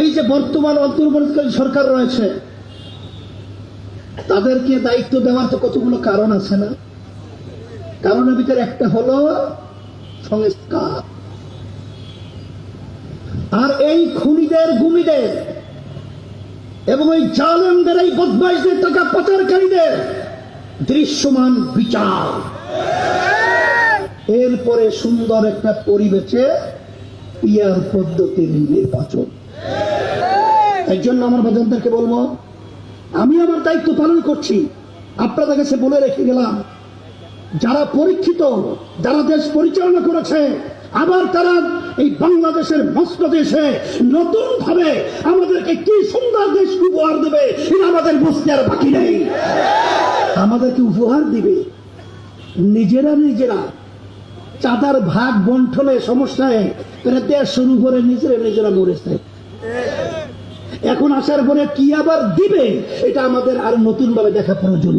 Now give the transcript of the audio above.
এই যে বর্তমান অন্তর্বর্তীকালীন সরকার রয়েছে, তাদেরকে দায়িত্ব দেওয়ার তো কতগুলো কারণ আছে না? কারণের ভিতরে একটা হলো সংস্কার। আর এই খুনিদের, গুমিদের এবং ওই জালেমদের, এই বদমাইশদের টাকা পাচারকারীদের দৃশ্যমান বিচার। এরপরে সুন্দর একটা পরিবেশে পিয়ার পদ্ধতির নির্বাচন। এই জন্য আমার বাজানদেরকে বলব, আমি আমার দায়িত্ব পালন করছি। আপনাদের কাছে বলে রেখে গেলাম, যারা পরীক্ষিত, যারা দেশ পরিচালনা করেছে, আবার তারা এই বাংলাদেশের মস্ত দেশে নতুন ভাবে আমাদেরকে কি সুন্দর দেশ উপহার দেবে আমাদের বুঝতে আর বাকি নেই। আমাদেরকে উপহার দিবে। নিজেরা নিজেরা চাঁদার ভাগ বন্টনে সমস্যায় দেশ শুরু করে নিজেরা নিজেরা মরেছে। এখন আসার পরে কি আবার দিবে? এটা আমাদের আর নতুন ভাবে দেখা প্রয়োজন